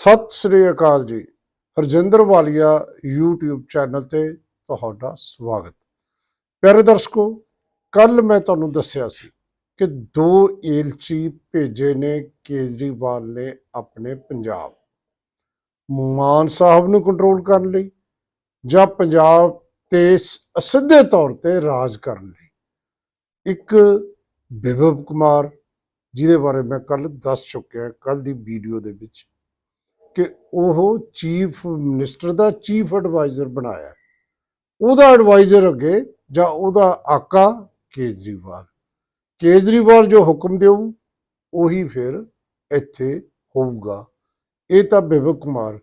ਸਤਿ ਸ੍ਰੀ ਅਕਾਲ ਜੀ। ਹਰਜਿੰਦਰ ਵਾਲੀਆ YouTube channel ਤੇ ਤੁਹਾਡਾ ਸਵਾਗਤ। ਪਿਆਰੇ ਦਰਸ਼ਕੋ, ਕੱਲ ਮੈਂ ਤੁਹਾਨੂੰ ਦੱਸਿਆ ਸੀ ਕਿ ਦੋ ਏਲਚੀ ਭੇਜੇ ਨੇ ਕੇਜਰੀਵਾਲ ਨੇ ਆਪਣੇ ਪੰਜਾਬ। ਮਾਨ ਸਾਹਿਬ ਨੂੰ ਕੰਟਰੋਲ ਕਰਨ ਲਈ ਜਾਂ ਪੰਜਾਬ ਤੇ ਸ- ਸਿੱਧੇ ਤੌਰ ਤੇ ਰਾਜ ਕਰਨ ਲਈ? ਇੱਕ ਵਿਭਵ ਕੁਮਾਰ, ਜਿਹਦੇ ਬਾਰੇ ਮੈਂ ਕੱਲ ਦੱਸ ਚੁੱਕਿਆ, ਕੱਲ ਦੀ ਵੀਡੀਓ ਦੇ ਵਿੱਚ। ਕਿ ਉਹ ਚੀਫ ਮਿਨਿਸਟਰ ਦਾ ਚੀਫ ਐਡਵਾਈਜ਼ਰ ਬਣਾਇਆ। ਉਹਦਾ ਐਡਵਾਈਜ਼ਰ ਅੱਗੇ ਜਾਂ ਉਹਦਾ ਆਕਾ ਕੇਜਰੀਵਾਲ। ਕੇਜਰੀਵਾਲ ਜੋ ਹੁਕਮ ਦੇਊ ਉਹੀ ਫਿਰ ਇੱਥੇ ਹੋਊਗਾ। ਇਹ ਤਾਂ ਬਿਵਕ ਕੁਮਾਰ।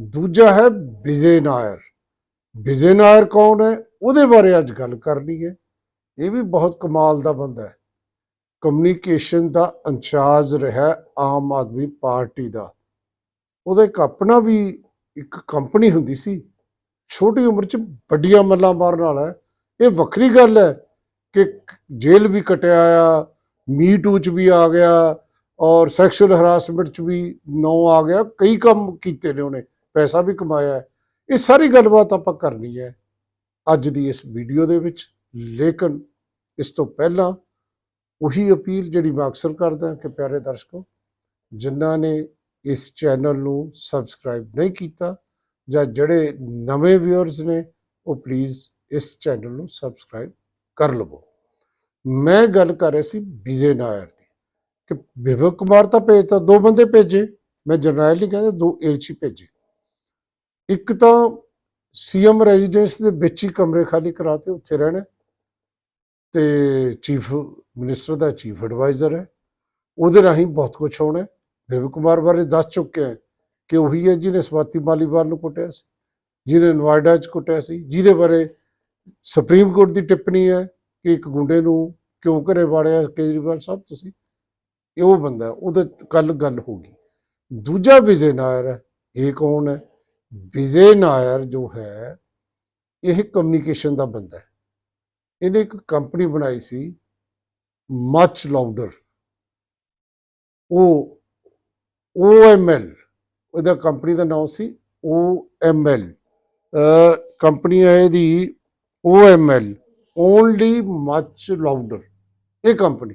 ਦੂਜਾ ਹੈ ਵਿਜੇ ਨਾਇਰ। ਵਿਜੇ ਨਾਇਰ ਕੌਣ ਹੈ? ਉਹਦੇ ਬਾਰੇ ਅੱਜ ਗੱਲ ਕਰਨੀ ਹੈ। ਇਹ ਵੀ ਬਹੁਤ ਕਮਾਲ ਦਾ ਬੰਦਾ ਹੈ। ਕਮਿਊਨੀਕੇਸ਼ਨ ਦਾ ਇੰਚਾਰਜ ਰਿਹਾ ਆਮ ਆਦਮੀ ਪਾਰਟੀ ਦਾ। ਉਹਦਾ ਇੱਕ ਆਪਣਾ ਵੀ ਇੱਕ ਕੰਪਨੀ ਹੁੰਦੀ ਸੀ। ਛੋਟੀ ਉਮਰ 'ਚ ਵੱਡੀਆਂ ਮੱਲਾਂ ਮਾਰਨ ਵਾਲਾ ਹੈ। ਇਹ ਵੱਖਰੀ ਗੱਲ ਹੈ ਕਿ ਜੇਲ੍ਹ ਵੀ ਕਟਿਆ ਆ ਮੀ ਟੂ 'ਚ ਵੀ ਆ ਗਿਆ ਔਰ ਸੈਕਸ਼ੂਅਲ ਹਰਾਸਮੈਂਟ 'ਚ ਵੀ ਨੌ ਆ ਗਿਆ। ਕਈ ਕੰਮ ਕੀਤੇ ਨੇ ਉਹਨੇ, ਪੈਸਾ ਵੀ ਕਮਾਇਆ ਇਹ ਸਾਰੀ ਗੱਲਬਾਤ ਆਪਾਂ ਕਰਨੀ ਹੈ ਅੱਜ ਦੀ ਇਸ ਵੀਡੀਓ ਦੇ ਵਿੱਚ। ਲੇਕਿਨ ਇਸ ਤੋਂ ਪਹਿਲਾਂ ਉਹੀ ਅਪੀਲ ਜਿਹੜੀ ਮੈਂ ਅਕਸਰ ਕਰਦਾ ਕਿ ਪਿਆਰੇ ਦਰਸ਼ਕੋ, ਜਿਨ੍ਹਾਂ ਨੇ ਇਸ ਚੈਨਲ ਨੂੰ ਸਬਸਕ੍ਰਾਈਬ ਨਹੀਂ ਕੀਤਾ ਜਾਂ ਜਿਹੜੇ ਨਵੇਂ ਵਿਊਅਰਸ ਨੇ, ਉਹ ਪਲੀਜ਼ ਇਸ ਚੈਨਲ ਨੂੰ ਸਬਸਕ੍ਰਾਈਬ ਕਰ ਲਵੋ। ਮੈਂ ਗੱਲ ਕਰ ਰਿਹਾ ਸੀ ਵਿਜੇ ਨਾਇਰ ਦੀ ਕਿ ਵਿਵੇਕ ਕੁਮਾਰ ਤਾਂ ਭੇਜਤਾ ਦੋ ਬੰਦੇ ਭੇਜੇ, ਮੈਂ ਜਰਨੈਲ ਨਹੀਂ ਕਹਿੰਦਾ, ਦੋ ਏਲਚੀ ਭੇਜੇ। ਇੱਕ ਤਾਂ ਸੀਐਮ ਰੈਜ਼ੀਡੈਂਸ ਦੇ ਵਿੱਚ ਹੀ ਕਮਰੇ ਖਾਲੀ ਕਰਾਤੇ ਉੱਥੇ ਰਹਿਣਾ ਤੇ ਚੀਫ ਮਿਨਿਸਟਰ ਦਾ ਚੀਫ ਐਡਵਾਈਜ਼ਰ ਹੈ, ਉਹਦੇ ਰਾਹੀਂ ਬਹੁਤ ਕੁਝ ਹੋਣਾ ਹੈ ਕੁਮਾਰ ਬਾਰੇ ਦੱਸ ਚੁੱਕੇ ਹਾਂ ਕਿ ਉਹੀ ਹੈ ਜਿਹਨੇ ਸਵਾਤੀ ਮਾਲੀਵਾਲ ਨੂੰ ਕੁੱਟਿਆ ਸੀ, ਜਿਹਨੇ ਨੋਇਡਾ 'ਚ ਕੁੱਟਿਆ ਸੀ, ਜਿਹਦੇ ਬਾਰੇ ਸੁਪਰੀਮ ਕੋਰਟ ਦੀ ਟਿੱਪਣੀ ਹੈ ਕਿ ਇੱਕ ਗੁੰਡੇ ਨੂੰ ਕਿਉਂ ਘਰੇ ਵਾੜਿਆ ਕੇਜਰੀਵਾਲ ਸਾਹਿਬ ਤੁਸੀਂ? ਇਹ ਉਹ ਬੰਦਾ ਉਹਦੇ ਕੱਲ ਗੱਲ ਹੋ ਗਈ। ਦੂਜਾ ਵਿਜੇ ਨਾਇਰ ਹੈ, ਇਹ ਕੌਣ ਹੈ? ਵਿਜੇ ਨਾਇਰ ਜੋ ਹੈ, ਇਹ ਕਮਿਊਨੀਕੇਸ਼ਨ ਦਾ ਬੰਦਾ ਹੈ। ਇਹਨੇ ਇੱਕ ਕੰਪਨੀ ਬਣਾਈ ਸੀ ਮੱਚ ਲਾਊਡਰ ਉਹ OML ਉਹਦਾ ਕੰਪਨੀ ਦਾ ਨਾਮ ਸੀ OML ਕੰਪਨੀ ਹੈ ਇਹਦੀ OML ਓਨਲੀ ਮੱਚ ਲਾਊਡਰ ਇਹ ਕੰਪਨੀ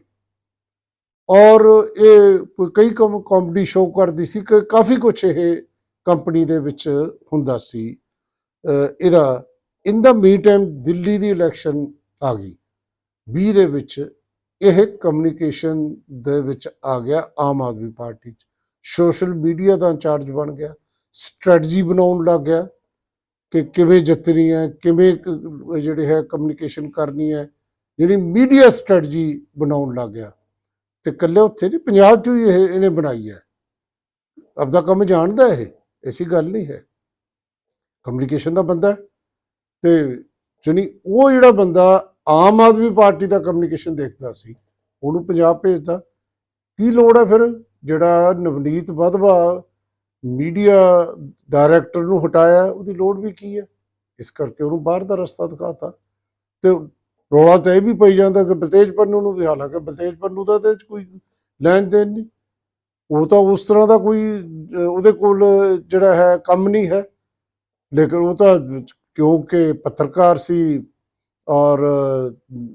ਔਰ ਇਹ ਕਈ ਕੰਮ ਕਾਮੇਡੀ ਸ਼ੋਅ ਕਰਦੀ ਸੀ, ਕਿ, ਕਾਫੀ ਕੁਝ ਇਹ ਕੰਪਨੀ ਦੇ ਵਿੱਚ ਹੁੰਦਾ ਸੀ। ਅਹ ਇਹਦਾ in the meantime Delhi ਦੀ ਇਲੈਕਸ਼ਨ ਆ ਗਈ। 20 ਦੇ ਵਿੱਚ ਇਹ ਕਮਿਊਨੀਕੇਸ਼ਨ ਦੇ ਵਿੱਚ ਆ ਗਿਆ ਆਮ ਆਦਮੀ ਪਾਰਟੀ ਚ। ਸੋਸ਼ਲ ਮੀਡੀਆ ਦਾ ਇੰਚਾਰਜ ਬਣ ਗਿਆ। ਸਟ੍ਰੈਟਜੀ ਬਣਾਉਣ ਲੱਗ ਗਿਆ ਕਿ ਕਿਵੇਂ ਜਿੱਤਣੀ ਹੈ, ਕਿਵੇਂ ਜਿਹੜੇ ਹੈ ਕਮਿਊਨੀਕੇਸ਼ਨ ਕਰਨੀ ਹੈ, ਜਿਹੜੀ ਮੀਡੀਆ ਸਟ੍ਰੈਟਜੀ ਬਣਾਉਣ ਲੱਗ ਗਿਆ। ਤੇ ਇਕੱਲੇ ਉੱਥੇ ਨਹੀਂ, ਪੰਜਾਬ 'ਚ ਵੀ ਇਹ, ਇਹਨੇ ਬਣਾਈ ਹੈ। ਆਪਦਾ ਕੰਮ ਜਾਣਦਾ ਇਹ, ਐਸੀ ਗੱਲ ਨਹੀਂ ਹੈ। ਕਮਿਊਨੀਕੇਸ਼ਨ ਦਾ ਬੰਦਾ ਤੇ ਜਾਣੀ ਉਹ ਜਿਹੜਾ ਬੰਦਾ ਆਮ ਆਦਮੀ ਪਾਰਟੀ ਦਾ ਕਮਿਊਨੀਕੇਸ਼ਨ ਦੇਖਦਾ ਸੀ, ਉਹਨੂੰ ਪੰਜਾਬ ਭੇਜਦਾ। ਕੀ ਲੋੜ ਹੈ ਫਿਰ? ਜਿਹੜਾ ਨਵਨੀਤ ਵਧਵਾ ਮੀਡੀਆ ਡਾਇਰੈਕਟਰ ਨੂੰ ਹਟਾਇਆ, ਉਹਦੀ ਲੋੜ ਵੀ ਕੀ ਹੈ? ਇਸ ਕਰਕੇ ਉਹਨੂੰ ਬਾਹਰ ਦਾ ਰਸਤਾ ਦਿਖਾਤਾ। ਤੇ ਰੌਲਾ ਤਾਂ ਇਹ ਵੀ ਪਈ ਜਾਂਦਾ ਕਿ ਬਲਤੇਜ ਪੰਨੂ ਨੂੰ ਵੀ, ਹਾਲਾਂਕਿ ਬਲਤੇਜ ਪੰਨੂ ਦਾ ਤੇ ਕੋਈ ਲੈਣ ਦੇਣ ਨਹੀਂ। ਉਹ ਤਾਂ ਉਸ ਤਰ੍ਹਾਂ ਦਾ ਕੋਈ, ਉਹਦੇ ਕੋਲ ਜਿਹੜਾ ਹੈ, ਕੰਮ ਨਹੀਂ ਹੈ। ਲੇਕਿਨ ਉਹ ਤਾਂ ਕਿਉਂਕਿ ਪੱਤਰਕਾਰ ਸੀ ਔਰ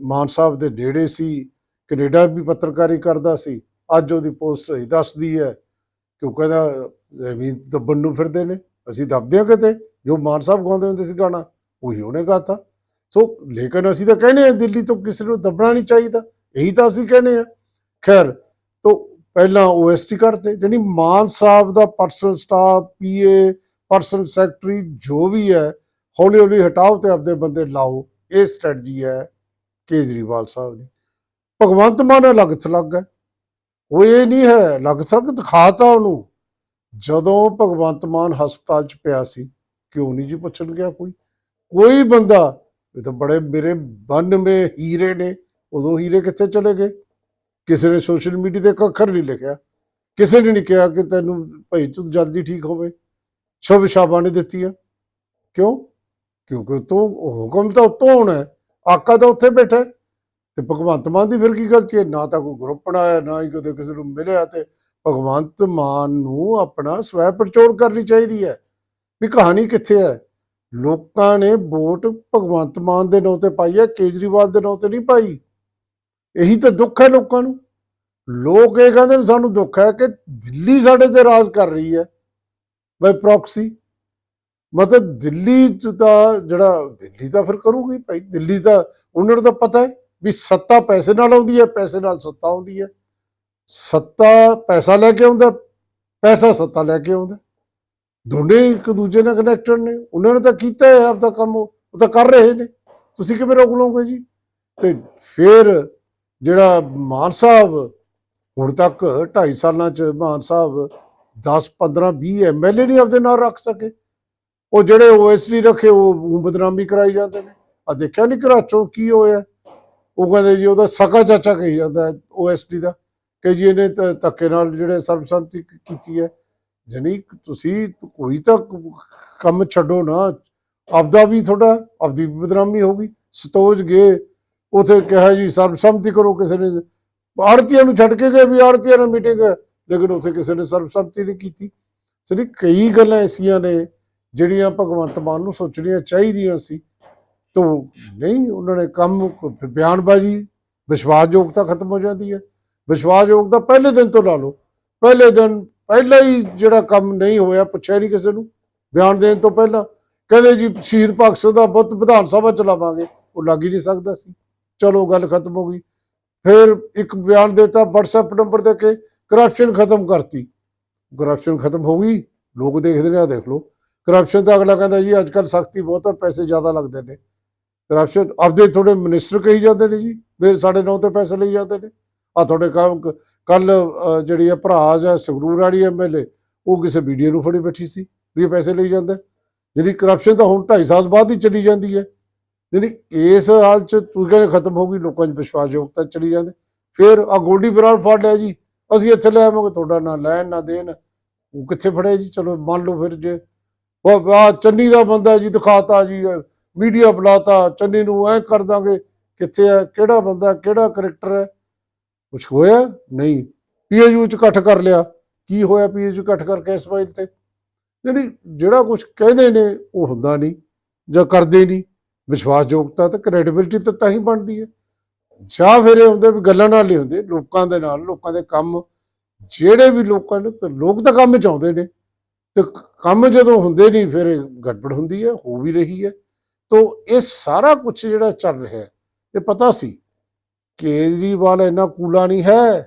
ਮਾਨ ਸਾਹਿਬ ਦੇ ਨੇੜੇ ਸੀ, ਕੈਨੇਡਾ ਵੀ ਪੱਤਰਕਾਰੀ ਕਰਦਾ ਸੀ। ਅੱਜ ਉਹਦੀ ਪੋਸਟ ਹੀ ਦੱਸਦੀ ਹੈ ਕਿ ਉਹ ਕਹਿੰਦਾ ਐਵੇਂ ਦੱਬਣ ਨੂੰ ਫਿਰਦੇ ਨੇ, ਅਸੀਂ ਦੱਬਦੇ ਹਾਂ ਕਿਤੇ, ਜੋ ਮਾਨ ਸਾਹਿਬ ਗਾਉਂਦੇ ਹੁੰਦੇ ਸੀ ਗਾਣਾ, ਉਹੀ ਉਹਨੇ ਗਾਤਾ। ਸੋ ਲੇਕਿਨ ਅਸੀਂ ਤਾਂ ਕਹਿੰਦੇ ਆ ਦਿੱਲੀ ਤੋਂ ਕਿਸੇ ਨੂੰ ਦੱਬਣਾ ਨਹੀਂ ਚਾਹੀਦਾ, ਇਹੀ ਤਾਂ ਅਸੀਂ ਕਹਿੰਦੇ ਆ ਖੈਰ, ਤੋਂ ਪਹਿਲਾਂ ਓਐਸਟੀ ਕਰਤੇ ਜਾਨੀ ਮਾਨ ਸਾਹਿਬ ਦਾ personal staff PA personal secretary ਜੋ ਵੀ ਹੈ ਹੌਲੀ ਹੌਲੀ ਹਟਾਓ ਤੇ ਆਪਦੇ ਬੰਦੇ ਲਾਓ, ਇਹ ਸਟ੍ਰੈਟਜੀ ਹੈ ਕੇਜਰੀਵਾਲ ਸਾਹਿਬ ਦੀ। ਭਗਵੰਤ ਮਾਨ ਅਲੱਗ ਥਲੱਗ ਹੈ। ਉਹ ਇਹ ਨਹੀਂ ਹੈ ਅਲੱਗ ਥਲੱਗ ਦਿਖਾਤਾ ਉਹਨੂੰ। ਜਦੋਂ ਭਗਵੰਤ ਮਾਨ ਹਸਪਤਾਲ 'ਚ ਪਿਆ ਸੀ, ਕਿਉਂ ਨਹੀਂ ਜੀ ਪੁੱਛਣ ਗਿਆ ਕੋਈ? ਕੋਈ ਬੰਦਾ, ਇਹ ਤਾਂ ਬੜੇ ਮੇਰੇ 92 ਹੀਰੇ ਨੇ, ਉਦੋਂ ਹੀਰੇ ਕਿੱਥੇ ਚਲੇ ਗਏ? ਕਿਸੇ ਨੇ ਸੋਸ਼ਲ ਮੀਡੀਆ ਤੇ ਇੱਕ ਅੱਖਰ ਨਹੀਂ ਲਿਖਿਆ। ਕਿਸੇ ਨੇ ਨਹੀਂ ਕਿਹਾ ਕਿ ਤੈਨੂੰ ਭਾਈ ਤੂੰ ਜਲਦੀ ਠੀਕ ਹੋਵੇ। ਸ਼ੁਭ ਸ਼ਾਬਾਂ ਨੇ ਦਿੱਤੀਆਂ। ਕਿਉਂ? ਕਿਉਂਕਿ ਤੂੰ ਹੁਕਮ ਤਾਂ ਉੱਤੋਂ ਹੋਣਾ ਆਕਾ ਤਾਂ ਉੱਥੇ ਬੈਠਾ ਤੇ ਭਗਵੰਤ ਮਾਨ ਦੀ ਫਿਰ ਕੀ ਗਲਤੀ ਹੈ? ਨਾ ਤਾਂ ਕੋਈ ਗਰੁੱਪ ਬਣਾਇਆ, ਨਾ ਹੀ ਕਦੇ ਕਿਸੇ ਨੂੰ ਮਿਲਿਆ ਤੇ ਭਗਵੰਤ ਮਾਨ ਨੂੰ ਆਪਣਾ ਸਵੈ ਪਰਚੋੜ ਕਰਨੀ ਚਾਹੀਦੀ ਹੈ। ਵੀ ਕਹਾਣੀ ਕਿੱਥੇ ਹੈ? ਲੋਕਾਂ ਨੇ ਵੋਟ ਭਗਵੰਤ ਮਾਨ ਦੇ ਨਾਂ ਤੇ ਪਾਈ ਹੈ, ਕੇਜਰੀਵਾਲ ਦੇ ਨਾਂ ਤੇ ਨਹੀਂ ਪਾਈ। ਇਹੀ ਤਾਂ ਦੁੱਖ ਹੈ ਲੋਕਾਂ ਨੂੰ। ਲੋਕ ਇਹ ਕਹਿੰਦੇ ਨੇ ਸਾਨੂੰ ਦੁੱਖ ਹੈ ਕਿ ਦਿੱਲੀ ਸਾਡੇ ਤੇ ਰਾਜ ਕਰ ਰਹੀ ਹੈ ਬਾਈ ਪ੍ਰੋਕਸੀ ਮਤਲਬ ਦਿੱਲੀ 'ਚ ਤਾਂ ਜਿਹੜਾ ਦਿੱਲੀ ਤਾਂ ਫਿਰ ਕਰੂਗੀ ਭਾਈ, ਦਿੱਲੀ ਤਾਂ, ਉਹਨਾਂ ਨੂੰ ਤਾਂ ਪਤਾ ਹੈ। ਵੀ ਸੱਤਾ ਪੈਸੇ ਨਾਲ ਆਉਂਦੀ ਹੈ, ਪੈਸੇ ਨਾਲ ਸੱਤਾ ਆਉਂਦੀ ਹੈ। ਸੱਤਾ ਪੈਸਾ ਲੈ ਕੇ ਆਉਂਦਾ, ਪੈਸਾ ਸੱਤਾ ਲੈ ਕੇ ਆਉਂਦਾ। ਦੋਨੇ ਇੱਕ ਦੂਜੇ ਨਾਲ ਕਨੈਕਟਡ ਨੇ। ਉਹਨਾਂ ਨੇ ਤਾਂ ਕੀਤਾ ਹੈ ਆਪਦਾ ਕੰਮ, ਉਹ ਤਾਂ ਕਰ ਰਹੇ ਨੇ। ਤੁਸੀਂ ਕਿਵੇਂ ਰੋਕ ਲਓਗੇ ਜੀ? ਤੇ ਫਿਰ ਜਿਹੜਾ ਮਾਨ ਸਾਹਿਬ, ਹੁਣ ਤੱਕ 2.5 ਸਾਲਾਂ ਚ ਮਾਨ ਸਾਹਿਬ 10 15 20 ਐਮਐਲਏ ਨਹੀਂ ਆਪਦੇ ਨਾਲ ਰੱਖ ਸਕੇ। ਉਹ ਜਿਹੜੇ ਓਐਸਡੀ ਰੱਖੇ, ਉਹ ਬਦਨਾਮੀ ਕਰਾਈ ਜਾਂਦੇ ਨੇ। ਆ ਦੇਖਿਆ ਨਹੀਂ ਘਰਾਚੋਂ ਕੀ ਹੋਇਆ? ਉਹ ਕਹਿੰਦੇ ਜੀ ਉਹਦਾ ਸਕਾ ਚਾਚਾ ਕਹੀ ਜਾਂਦਾ ਓਐਸਡੀ ਦਾ, ਕਿ ਜੀ ਇਹਨੇ ਧ- ਧੱਕੇ ਨਾਲ ਜਿਹੜੇ ਸਰਬਸੰਮਤੀ ਕੀਤੀ ਹੈ। ਜਨੀ ਤੁਸੀਂ ਕੋਈ ਤਾਂ ਕੰਮ ਛੱਡੋ ਨਾ। ਆਪਦਾ ਵੀ ਤੁਹਾਡਾ, ਆਪਦੀ ਵੀ ਬਦਨਾਮੀ ਹੋਗੀ ਸਤੋਜ ਗਏ, ਉਥੇ ਕਿਹਾ ਜੀ ਸਰਬਸੰਮਤੀ ਕਰੋ ਕਿਸੇ ਨੇ। ਆੜਤੀਆਂ ਨੂੰ ਛੱਡ ਕੇ ਗਏ ਵੀ ਆੜਤੀਆਂ ਨਾਲ ਮੀਟਿੰਗ ਲੇਕਿਨ ਉਥੇ ਕਿਸੇ ਨੇ ਸਰਬਸੰਮਤੀ ਨਹੀਂ ਕੀਤੀ। ਸਰੀ ਕਈ ਗੱਲਾਂ ਐਸੀਆਂ ਨੇ ਜਿਹੜੀਆਂ ਭਗਵੰਤ ਮਾਨ ਨੂੰ ਸੋਚਣੀਆਂ ਚਾਹੀਦੀਆਂ ਸੀ। ਤੋ ਨਹੀਂ, ਉਹਨਾਂ ਨੇ ਕੰਮ ਬਿਆਨਬਾਜ਼ੀ ਵਿਸ਼ਵਾਸਯੋਗਤਾ ਖਤਮ ਹੋ ਜਾਂਦੀ ਹੈ। ਵਿਸ਼ਵਾਸਯੋਗਤਾ ਪਹਿਲੇ ਦਿਨ ਤੋਂ ਲਾ ਲਓ। ਪਹਿਲੇ ਦਿਨ, ਪਹਿਲਾਂ ਹੀ ਜਿਹੜਾ ਕੰਮ ਨਹੀਂ ਹੋਇਆ, ਪੁੱਛਿਆ ਨਹੀਂ ਕਿਸੇ ਨੂੰ। ਬਿਆਨ ਦੇਣ ਤੋਂ ਪਹਿਲਾਂ ਕਹਿੰਦੇ ਜੀ, ਸ਼ਹੀਦ ਭਗਤ ਸਿੰਘ ਦਾ ਬੁੱਤ ਵਿਧਾਨ ਸਭਾ ਚਲਾਵਾਂਗੇ। ਉਹ ਲੱਗ ਹੀ ਨਹੀਂ ਸਕਦਾ ਸੀ। ਚਲੋ, ਗੱਲ ਖਤਮ ਹੋ ਗਈ। ਫਿਰ ਇੱਕ ਬਿਆਨ ਦਿੱਤਾ WhatsApp ਨੰਬਰ ਦੇ ਕੇ ਕਰਪਸ਼ਨ ਖਤਮ ਕਰਤੀ। ਕਰਪਸ਼ਨ ਖਤਮ ਹੋ ਗਈ। ਲੋਕ ਦੇਖਦੇ ਨੇ ਆ ਦੇਖ ਲਓ। ਕਰਪਸ਼ਨ ਤਾਂ ਅਗਲਾ ਕਹਿੰਦਾ ਜੀ ਅੱਜ ਕੱਲ ਸਖਤੀ ਬਹੁਤ ਹੈ ਪੈਸੇ ਜ਼ਿਆਦਾ ਲੱਗਦੇ ਨੇ। ਕਰਪਸ਼ਨ ਆਪਦੇ ਥੋੜੇ ਮਿਨਿਸਟਰ ਕਹੀ ਜਾਂਦੇ ਨੇ ਜੀ, ਵੀ ਸਾਡੇ ਨਾਂ ਤੇ ਪੈਸੇ ਲਈ ਜਾਂਦੇ ਨੇ। ਆ ਤੁਹਾਡੇ ਕੰਮ ਕੱਲ ਜਿਹੜੀ ਹੈ ਭਰਾਜ ਹੈ ਸੰਗਰੂਰ ਵਾਲੀ ਐਮਐਲਏ ਉਹ ਕਿਸੇ ਵੀਡੀਓ ਨੂੰ ਫੜੀ ਬੈਠੀ ਸੀ, ਵੀ ਇਹ ਪੈਸੇ ਲਈ ਜਾਂਦਾ। ਜਿਹੜੀ ਕਰਪਸ਼ਨ ਤਾਂ ਹੁਣ 2.5 ਸਾਲ ਬਾਅਦ ਹੀ ਚਲੀ ਜਾਂਦੀ ਹੈ। ਜਿਹੜੀ ਇਸ ਹਾਲ ਚ ਤੂੰ ਕਹਿੰਦੇ ਖਤਮ ਹੋ ਗਈ, ਲੋਕਾਂ 'ਚ ਵਿਸ਼ਵਾਸਯੋਗਤਾ ਚਲੀ ਜਾਂਦੇ। ਫਿਰ ਆ ਗੋਲਡੀ ਬਰਾੜ ਫੜ ਲਿਆ ਜੀ, ਅਸੀਂ ਇੱਥੇ ਲੈ ਆਵਾਂਗੇ, ਤੁਹਾਡਾ ਨਾ ਲੈਣ, ਨਾ ਦੇਣ। ਉਹ ਕਿੱਥੇ ਫੜਿਆ ਜੀ? ਚਲੋ ਮੰਨ ਲਓ ਫਿਰ ਜੇ। ਉਹ ਚੰਨੀ ਦਾ ਬੰਦਾ ਜੀ, ਦਿਖਾਤਾ ਜੀ ਮੀਡੀਆ ਬੁਲਾਤਾ ਚੰਨੀ ਨੂੰ ਐ ਕਰ ਦਾਂਗੇ, ਕਿੱਥੇ ਹੈ ਕਿਹੜਾ ਬੰਦਾ, ਕਿਹੜਾ ਕਰੈਕਟਰ ਹੈ? ਕੁਛ ਹੋਇਆ? ਨਹੀਂ। ਪੀਐਚਯੂ ਚ ਇਕੱਠ ਕਰ ਲਿਆ। ਕੀ ਹੋਇਆ ਪੀਏਯੂ ਚ ਇਕੱਠ ਕਰਕੇ ਇਸ ਫਾਈਲ ਤੇ? ਜਿਹੜੀ ਜਿਹੜਾ ਕੁਝ ਕਹਿੰਦੇ ਨੇ, ਉਹ ਹੁੰਦਾ ਨਹੀਂ ਜਾਂ ਕਰਦੇ ਨਹੀਂ। ਵਿਸ਼ਵਾਸਯੋਗਤਾ ਤੇ ਕ੍ਰੈਡੀਬਿਲਟੀ ਤਾਂ ਤਾਂ ਹੀ ਬਣਦੀ ਹੈ। ਜਾਂ ਫਿਰ ਇਹ ਹੁੰਦੇ ਵੀ ਗੱਲਾਂ ਨਾਲ ਨਹੀਂ ਹੁੰਦੇ, ਲੋਕਾਂ ਦੇ ਨਾਲ, ਲੋਕਾਂ ਦੇ ਕੰਮ। ਜਿਹੜੇ ਵੀ ਲੋਕਾਂ ਨੂੰ, ਲੋਕ ਤਾਂ ਕੰਮ ਚ ਆਉਂਦੇ ਨੇ। ਤੇ ਕੰਮ ਜਦੋਂ ਹੁੰਦੇ ਨਹੀਂ, ਫਿਰ ਗੜਬੜ ਹੁੰਦੀ ਹੈ, ਹੋ ਵੀ ਰਹੀ ਹੈ। ਤੋ ਇਹ ਸਾਰਾ ਕੁਝ ਜਿਹੜਾ ਚੱਲ ਰਿਹਾ ਹੈ, ਇਹ ਪਤਾ ਸੀ ਕੇਜਰੀਵਾਲ ਇੰਨਾ ਕੂਲਾ ਨਹੀਂ ਹੈ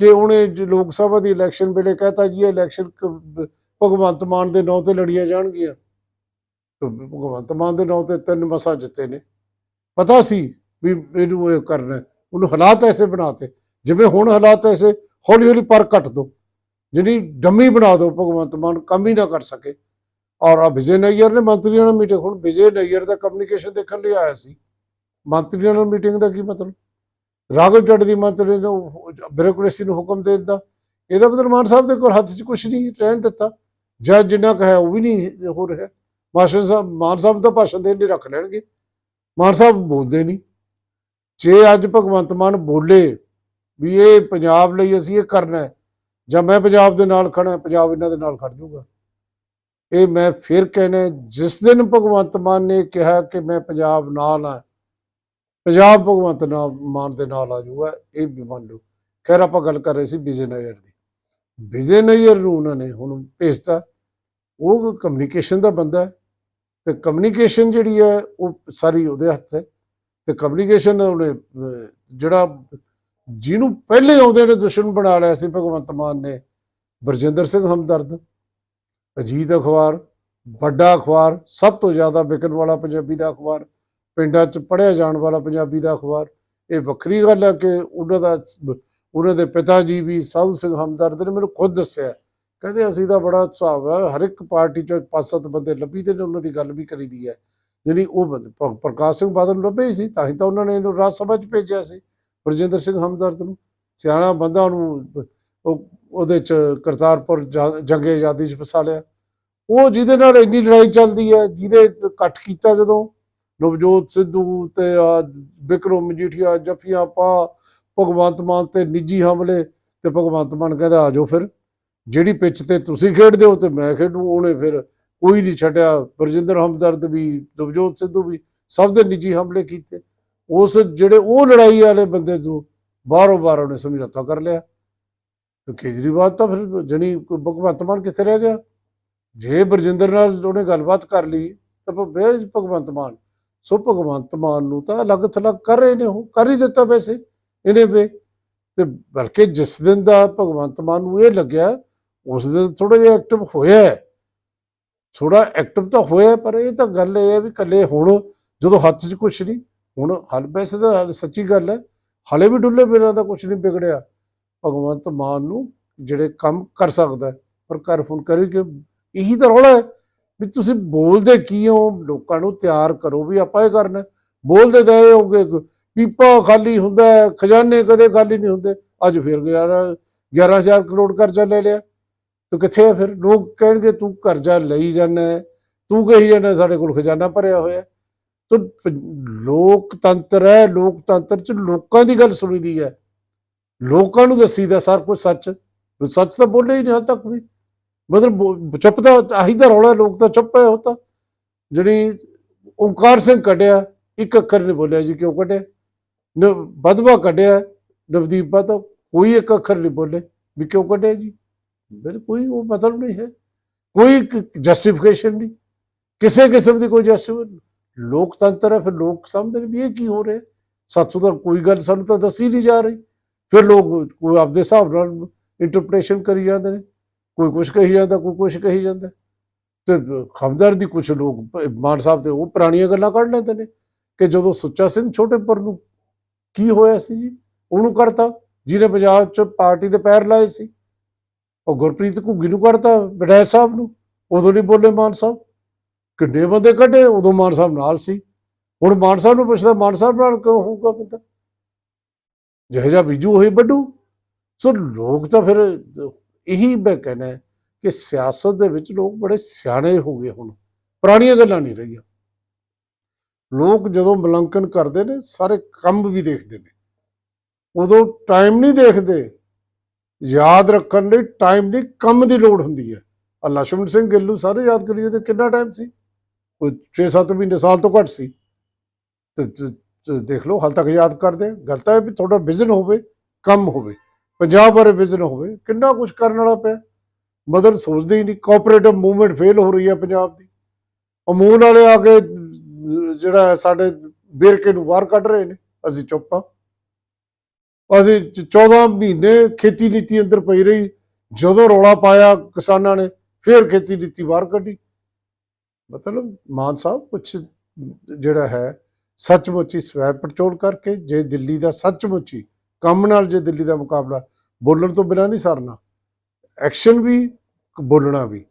ਕਿ ਉਹਨੇ ਲੋਕ ਸਭਾ ਦੀ ਇਲੈਕਸ਼ਨ ਵੇਲੇ ਕਹਤਾ ਜੀ ਇਹ ਇਲੈਕਸ਼ਨ ਭਗਵੰਤ ਮਾਨ ਦੇ ਨਾਂ ਤੇ ਲੜੀਆਂ ਜਾਣਗੀਆਂ। ਤੇ ਭਗਵੰਤ ਮਾਨ ਦੇ ਨਾਂ ਤੇ ਤਿੰਨ ਮਸਾ ਜਿੱਤੇ ਨੇ। ਪਤਾ ਸੀ ਵੀ ਇਹਨੂੰ ਇਹ ਕਰਨਾ ਉਹਨੂੰ ਹਾਲਾਤ ਐਸੇ ਬਣਾਤੇ ਜਿਵੇਂ ਹੁਣ ਹਾਲਾਤ ਐਸੇ ਹੌਲੀ ਹੌਲੀ ਪਰ ਕੱਟ ਦੋ। ਜਿਹੜੀ ਡੰਮੀ ਬਣਾ ਦਿਓ ਭਗਵੰਤ ਮਾਨ, ਕੰਮ ਹੀ ਨਾ ਕਰ ਸਕੇ। ਔਰ ਵਿਜੇ ਨਈਅਰ ਨੇ ਮੰਤਰੀਆਂ ਨਾਲ ਮੀਟਿੰਗ ਹੁਣ ਵਿਜੇ ਨਈਅਰ ਦਾ ਕਮਿਊਨੀਕੇਸ਼ਨ ਦੇਖਣ ਲਈ ਆਇਆ ਸੀ। ਮੰਤਰੀਆਂ ਨਾਲ ਮੀਟਿੰਗ ਦਾ ਕੀ ਮਤਲਬ? ਰਾਘਵ ਜੱਟ ਦੀ ਮੰਤਰੀ ਨੂੰ ਬਿਊਰੋਕ੍ਰੇਸੀ ਨੂੰ ਹੁਕਮ ਦੇ ਦਿੱਤਾ। ਇਹਦਾ ਮਤਲਬ ਮਾਨ ਸਾਹਿਬ ਦੇ ਕੋਲ ਹੱਥ 'ਚ ਕੁਝ ਨਹੀਂ ਰਹਿਣ ਦਿੱਤਾ। ਜੱਜ ਜਿੰਨਾ ਕੁ ਹੈ ਉਹ ਵੀ ਨਹੀਂ ਹੋ ਰਿਹਾ। ਮਾਸਟਰ ਸਾਹਿਬ, ਮਾਨ ਸਾਹਿਬ ਦਾ ਭਾਸ਼ਣ ਦੇਣ ਨਹੀਂ ਰੱਖ ਲੈਣਗੇ। ਮਾਨ ਸਾਹਿਬ ਬੋਲਦੇ ਨਹੀਂ। ਜੇ ਅੱਜ ਭਗਵੰਤ ਮਾਨ ਬੋਲੇ ਵੀ ਇਹ ਪੰਜਾਬ ਲਈ ਅਸੀਂ ਇਹ ਕਰਨਾ ਹੈ, ਜਾਂ ਮੈਂ ਪੰਜਾਬ ਦੇ ਨਾਲ ਖੜਾ ਪੰਜਾਬ ਇਹਨਾਂ ਦੇ ਨਾਲ ਖੜ ਜਾਊਗਾ ਇਹ ਮੈਂ ਫਿਰ ਕਹਿਣਾ ਜਿਸ ਦਿਨ ਭਗਵੰਤ ਮਾਨ ਨੇ ਕਿਹਾ ਕਿ ਮੈਂ ਪੰਜਾਬ ਨਾਲ ਆ, ਪੰਜਾਬ ਭਗਵੰਤ ਮਾਨ ਦੇ ਨਾਲ ਆ ਜਾਊਗਾ ਇਹ ਵੀ ਮੰਨ ਲਓ। ਖੈਰ, ਆਪਾਂ ਗੱਲ ਕਰ ਰਹੇ ਸੀ ਵਿਜੇ ਨਾਇਰ ਦੀ। ਵਿਜੇ ਨਾਇਰ ਨੂੰ ਉਹਨਾਂ ਨੇ ਹੁਣ ਭੇਜਤਾ। ਉਹ ਕਮਿਊਨੀਕੇਸ਼ਨ ਦਾ ਬੰਦਾ ਹੈ ਤੇ ਕਮਿਊਨੀਕੇਸ਼ਨ ਜਿਹੜੀ ਹੈ, ਉਹ ਸਾਰੀ ਉਹਦੇ ਹੱਥ ਹੈ। ਤੇ ਕਮਿਊਨੀਕੇਸ਼ਨ ਉਹਨੇ ਜਿਹੜਾ ਜਿਹਨੂੰ ਪਹਿਲੇ ਆਉਂਦੇ ਨੇ, ਦੁਸ਼ਮਣ ਬਣਾ ਲਿਆ ਸੀ ਭਗਵੰਤ ਮਾਨ ਨੇ, ਬਰਜਿੰਦਰ ਸਿੰਘ ਹਮਦਰਦ। ਅਜੀਤ ਅਖਬਾਰ, ਵੱਡਾ ਅਖਬਾਰ, ਸਭ ਤੋਂ ਜ਼ਿਆਦਾ ਵਿਕਣ ਵਾਲਾ ਪੰਜਾਬੀ ਦਾ ਅਖਬਾਰ, ਪਿੰਡਾਂ 'ਚ ਪੜ੍ਹਿਆ ਜਾਣ ਵਾਲਾ ਪੰਜਾਬੀ ਦਾ ਅਖਬਾਰ, ਇਹ ਵੱਖਰੀ ਗੱਲ ਹੈ ਕਿ ਉਹਨਾਂ ਦਾ ਉਹਨਾਂ ਦੇ ਪਿਤਾ ਜੀ ਵੀ ਸਾਧੂ ਸਿੰਘ ਹਮਦਰਦ ਨੇ ਮੈਨੂੰ ਖੁਦ ਦੱਸਿਆ। ਕਹਿੰਦੇ ਅਸੀਂ ਤਾਂ ਬੜਾ ਹਿਸਾਬ ਹੈ ਹਰ ਇੱਕ ਪਾਰਟੀ 'ਚ ਪੰਜ ਸੱਤ ਬੰਦੇ ਲੱਭੀਦੇ ਨੇ ਉਹਨਾਂ ਦੀ ਗੱਲ ਵੀ ਕਰੀਦੀ ਹੈ ਯਾਨੀ ਉਹ ਪ੍ਰਕਾਸ਼ ਸਿੰਘ ਬਾਦਲ ਨੂੰ ਲੱਭੇ ਹੀ ਸੀ, ਤਾਂ ਹੀ ਤਾਂ ਉਹਨਾਂ ਨੇ ਇਹਨੂੰ ਰਾਜ ਸਭਾ 'ਚ ਭੇਜਿਆ ਸੀ, ਬਰਜਿੰਦਰ ਸਿੰਘ ਹਮਦਰਦ ਨੂੰ। ਸਿਆਣਾ ਬੰਦਾ ਉਹਨੂੰ, ਉਹ ਉਹਦੇ 'ਚ ਕਰਤਾਰਪੁਰ ਜਾ- ਜੰਗੇ ਆਜ਼ਾਦੀ 'ਚ ਫਸਾ ਲਿਆ। ਉਹ ਜਿਹਦੇ ਨਾਲ ਇੰਨੀ ਲੜਾਈ ਚੱਲਦੀ ਹੈ, ਜਿਹਦੇ ਇਕੱਠ ਕੀਤਾ ਜਦੋਂ, ਨਵਜੋਤ ਸਿੱਧੂ ਤੇ ਆਹ ਵਿਕਰਮ ਮਜੀਠੀਆ, ਜਫੀਆਂ ਪਾ, ਭਗਵੰਤ ਮਾਨ ਤੇ ਨਿੱਜੀ ਹਮਲੇ ਤੇ ਭਗਵੰਤ ਮਾਨ ਕਹਿੰਦਾ, ਆ ਜਾਓ ਫਿਰ। ਜਿਹੜੀ ਪਿੱਚ ਤੇ ਤੁਸੀਂ ਖੇਡਦੇ ਹੋ ਤੇ ਮੈਂ ਖੇਡੂ, ਉਹਨੇ ਫਿਰ ਕੋਈ ਨਹੀਂ ਛੱਡਿਆ। ਬਰਜਿੰਦਰ ਹਮਦਰਦ ਵੀ, ਨਵਜੋਤ ਸਿੱਧੂ ਵੀ ਸਭ ਦੇ ਨਿੱਜੀ ਹਮਲੇ ਕੀਤੇ। ਉਸ ਜਿਹੜੇ ਉਹ ਲੜਾਈ ਵਾਲੇ ਬੰਦੇ ਤੋਂ ਬਾਹਰੋਂ ਬਾਹਰ ਉਹਨੇ ਸਮਝੌਤਾ ਕਰ ਲਿਆ। ਤੇ ਕੇਜਰੀਵਾਲ ਤਾਂ ਫਿਰ ਜਣੀ ਭਗਵੰਤ ਮਾਨ ਕਿੱਥੇ ਰਹਿ ਗਿਆ? ਜੇ ਬਰਜਿੰਦਰ ਨਾਲ ਉਹਨੇ ਗੱਲਬਾਤ ਕਰ ਲਈ, ਤਾਂ ਫਿਰ ਭਗਵੰਤ ਮਾਨ। ਸੋ ਭਗਵੰਤ ਮਾਨ ਨੂੰ ਤਾਂ ਅਲੱਗ ਥਲੱਗ ਕਰ ਰਹੇ ਨੇ ਉਹ, ਕਰ ਹੀ ਦਿੱਤਾ ਵੈਸੇ ਇਹਨੇ ਵੇ। ਤੇ ਬਲਕਿ ਜਿਸ ਦਿਨ ਦਾ ਭਗਵੰਤ ਮਾਨ ਨੂੰ ਇਹ ਲੱਗਿਆ, ਉਸ ਦਿਨ ਥੋੜਾ ਜਿਹਾ ਐਕਟਿਵ ਹੋਇਆ ਹੈ। ਥੋੜਾ ਐਕਟਿਵ ਤਾਂ ਹੋਇਆ, ਪਰ ਇਹ ਤਾਂ ਗੱਲ ਇਹ ਹੈ ਵੀ ਕੱਲੇ ਹੁਣ ਜਦੋਂ ਹੱਥ 'ਚ ਕੁਝ ਨਹੀਂ, ਹੁਣ ਹਲ ਵੈਸੇ ਤਾਂ ਸੱਚੀ ਗੱਲ ਹੈ, ਹਲੇ ਵੀ ਡੁੱਲੇ ਬਿਨਾਂ ਦਾ ਕੁਝ ਨਹੀਂ ਵਿਗੜਿਆ। ਭਗਵੰਤ ਮਾਨ ਨੂੰ ਜਿਹੜੇ ਕੰਮ ਕਰ ਸਕਦਾ ਪਰ ਕਰ ਫੋਨ ਕਰੀ ਕਿ ਇਹੀ ਤਾਂ ਰੌਲਾ ਹੈ ਵੀ ਤੁਸੀਂ ਬੋਲਦੇ ਕੀ ਹੋ? ਲੋਕਾਂ ਨੂੰ ਤਿਆਰ ਕਰੋ ਵੀ ਆਪਾਂ ਇਹ ਕਰਨਾ ਬੋਲਦੇ ਤਾਂ ਇਹ ਹੋਗੇ ਪੀਪਾ ਖਾਲੀ ਹੁੰਦਾ ਖਜ਼ਾਨੇ ਕਦੇ ਖਾਲੀ ਨਹੀਂ ਹੁੰਦੇ। ਅੱਜ ਫਿਰ 11 11000 ਕਰੋੜ ਕਰਜ਼ਾ ਲੈ ਲਿਆ। ਤੂੰ ਕਿੱਥੇ ਹੈ ਫਿਰ? ਲੋਕ ਕਹਿਣਗੇ, ਤੂੰ ਕਰਜ਼ਾ ਲਈ ਜਾਂਦਾ ਤੂੰ ਕਹੀ ਜਾਂਦਾ, ਸਾਡੇ ਕੋਲ ਖਜ਼ਾਨਾ ਭਰਿਆ ਹੋਇਆ ਤੋ ਲੋਕਤੰਤਰ ਹੈ, ਲੋਕਤੰਤਰ ਚ ਲੋਕਾਂ ਦੀ ਗੱਲ ਸੁਣੀਦੀ ਹੈ। ਲੋਕਾਂ ਨੂੰ ਦੱਸੀਦਾ ਸਰ ਕੁਝ ਸੱਚ। ਸੱਚ ਤਾਂ ਬੋਲੇ ਹੀ ਨਹੀਂ ਹਾਲ ਤੱਕ ਵੀ। ਮਤਲਬ ਚੁੱਪ ਤਾਂ ਆਹੀਦਾ ਰੌਲਾ, ਲੋਕ ਤਾਂ ਚੁੱਪ ਹੈ ਉਹ ਤਾਂ। ਜਿਹੜੀ ਓਮਕਾਰ ਸਿੰਘ ਕੱਢਿਆ, ਇੱਕ ਅੱਖਰ ਨਹੀਂ ਬੋਲਿਆ ਜੀ ਕਿਉਂ ਕੱਢਿਆ? ਨ ਬਦਵਾ ਕੱਢਿਆ, ਨਵਦੀਪ ਬਾਦਲ, ਕੋਈ ਇੱਕ ਅੱਖਰ ਨਹੀਂ ਬੋਲੇ ਵੀ ਕਿਉਂ ਕੱਢਿਆ ਜੀ? ਮੇਰੇ ਕੋਈ ਉਹ ਮਤਲਬ ਨਹੀਂ ਹੈ। ਕੋਈ ਜਸਟੀਫਿਕੇਸ਼ਨ ਨਹੀਂ। ਕਿਸੇ ਕਿਸਮ ਦੀ ਕੋਈ ਜਸਟੀਫਿਕੇਸ਼ਨ ਲੋਕਤੰਤਰ ਹੈ, ਫਿਰ ਲੋਕ ਸਮਝਦੇ ਨੇ ਵੀ ਇਹ ਕੀ ਹੋ ਰਿਹਾ? ਸਾਥੋਂ ਤਾਂ ਕੋਈ ਗੱਲ ਸਾਨੂੰ ਤਾਂ ਦੱਸੀ ਨਹੀਂ ਜਾ ਰਹੀ। ਫਿਰ ਲੋਕ ਕੋਈ ਆਪਦੇ ਹਿਸਾਬ ਨਾਲ ਇੰਟਰਪ੍ਰੀਟੇਸ਼ਨ ਕਰੀ ਜਾਂਦੇ ਨੇ, ਕੋਈ ਕੁਝ ਕਹੀ ਜਾਂਦਾ, ਕੋਈ ਕੁਝ ਕਹੀ ਜਾਂਦਾ। ਤੇ ਹਮਦਰ ਦੀ ਕੁਝ ਲੋਕ, ਮਾਨ ਸਾਹਿਬ ਤੇ ਉਹ ਪੁਰਾਣੀਆਂ ਗੱਲਾਂ ਕੱਢ ਲੈਂਦੇ ਨੇ ਕਿ ਜਦੋਂ ਸੁੱਚਾ ਸਿੰਘ ਛੋਟੇਪੁਰ ਨੂੰ ਕੀ ਹੋਇਆ ਸੀ ਜੀ? ਉਹਨੂੰ ਕਰਤਾ ਜਿਹਨੇ ਪੰਜਾਬ ਚ ਪਾਰਟੀ ਦੇ ਪੈਰ ਲਾਏ ਸੀ। ਉਹ ਗੁਰਪ੍ਰੀਤ ਘੁੱਗੀ ਨੂੰ ਕਰਤਾ ਵਿਧਾਇਕ ਸਾਹਿਬ ਨੂੰ। ਉਦੋਂ ਨਹੀਂ ਬੋਲੇ ਮਾਨ ਸਾਹਿਬ। ਕਿੰਨੇ ਬੰਦੇ ਕੱਢੇ, ਉਦੋਂ ਮਾਨ ਸਾਹਿਬ ਨਾਲ ਸੀ। ਹੁਣ ਮਾਨ ਸਾਹਿਬ ਨੂੰ ਪੁੱਛਦਾ, ਮਾਨ ਸਾਹਿਬ ਨਾਲ ਕਿਉਂ ਹੋਊਗਾ ਬੰਦਾ? ਜਿਹੋ ਜਿਹਾ ਬੀਜੂ ਹੋਈ ਵੱਡੂ ਸੋ ਲੋਕ ਤਾਂ ਫਿਰ ਇਹੀ ਮੈਂ ਕਹਿੰਦਾ ਕਿ ਸਿਆਸਤ ਦੇ ਵਿੱਚ ਲੋਕ ਬੜੇ ਸਿਆਣੇ ਹੋ ਗਏ ਹੁਣ। ਪੁਰਾਣੀਆਂ ਗੱਲਾਂ ਨਹੀਂ ਰਹੀਆਂ। ਲੋਕ ਜਦੋਂ ਮਲੰਕਨ ਕਰਦੇ ਨੇ, ਸਾਰੇ ਕੰਮ ਵੀ ਦੇਖਦੇ ਨੇ। ਉਦੋਂ ਟਾਈਮ ਨਹੀਂ ਦੇਖਦੇ। ਯਾਦ ਰੱਖਣ ਲਈ ਟਾਈਮ ਨਹੀਂ, ਕੰਮ ਦੀ ਲੋੜ ਹੁੰਦੀ ਹੈ। ਆ ਲక్ష్ਮਣ ਸਿੰਘ ਗਿੱਲੂ ਸਾਰੇ ਯਾਦ ਕਰੀਏ ਤੇ ਕਿੰਨਾ ਟਾਈਮ ਸੀ? ਕੋਈ 6-7 ਮਹੀਨੇ, ਸਾਲ ਤੋਂ ਘੱਟ ਸੀ। ਤੇ ਤੁਸੀਂ ਤੇ ਦੇਖ ਲਓ, ਹਾਲ ਤੱਕ ਯਾਦ ਕਰਦੇ ਗਲਤ ਹੈ ਵੀ ਤੁਹਾਡਾ ਵਿਜ਼ਨ ਹੋਵੇ, ਕੰਮ ਹੋਵੇ, ਪੰਜਾਬ ਬਾਰੇ ਵਿਜ਼ਨ ਹੋਵੇ, ਕਿੰਨਾ ਕੁਝ ਕਰਨ ਵਾਲਾ ਪਿਆ। ਮਦਰ ਸੋਚਦੇ ਹੀ ਨਹੀਂ ਕੋਆਪਰੇਟਿਵ ਮੂਵਮੈਂਟ ਫੇਲ ਹੋ ਰਹੀ ਹੈ ਪੰਜਾਬ ਦੀ। ਅਮੂਲ ਵਾਲੇ ਆ ਕੇ, ਜਿਹੜਾ ਸਾਡੇ ਬੇਰਕੇ ਨੂੰ ਬਾਹਰ ਕੱਢ ਰਹੇ ਨੇ, ਅਸੀਂ ਚੁੱਪ ਆ। ਅਸੀਂ ਚ- 14 ਮਹੀਨੇ ਖੇਤੀ ਨੀਤੀ ਅੰਦਰ ਪਈ ਰਹੀ, ਜਦੋਂ ਰੌਲਾ ਪਾਇਆ ਕਿਸਾਨਾਂ ਨੇ, ਫੇਰ ਖੇਤੀ ਨੀਤੀ ਬਾਹਰ ਕੱਢੀ। ਮਤਲਬ ਮਾਨ ਸਾਹਿਬ, ਕੁਛ ਜਿਹੜਾ ਹੈ ਸੱਚਮੁੱਚ ਹੀ ਸਵੈ ਪੜਚੋਲ ਕਰਕੇ, ਜੇ ਦਿੱਲੀ ਦਾ ਸੱਚਮੁੱਚ ਹੀ ਕੰਮ ਨਾਲ ਜੇ ਦਿੱਲੀ ਦਾ ਮੁਕਾਬਲਾ ਬੋਲਣ ਤੋਂ ਬਿਨਾਂ ਨਹੀਂ ਸਰਨਾ, ਐਕਸ਼ਨ ਵੀ, ਬੋਲਣਾ ਵੀ।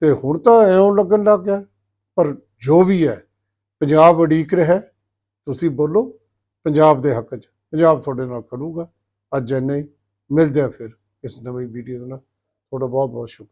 ਤੇ ਹੁਣ ਤਾਂ ਐਉਂ ਲੱਗਣ ਲੱਗ ਗਿਆ, ਪਰ ਜੋ ਵੀ ਹੈ, ਪੰਜਾਬ ਉਡੀਕ ਰਿਹਾ ਤੁਸੀਂ ਬੋਲੋ, ਪੰਜਾਬ ਦੇ ਹੱਕ 'ਚ, ਪੰਜਾਬ ਤੁਹਾਡੇ ਨਾਲ ਖੜੂਗਾ। ਅੱਜ ਇੰਨਾ ਹੀ, ਮਿਲਦੇ ਫਿਰ ਇਸ ਨਵੀਂ ਵੀਡੀਓ ਨਾਲ। ਤੁਹਾਡਾ ਬਹੁਤ ਬਹੁਤ ਸ਼ੁਕਰੀਆ।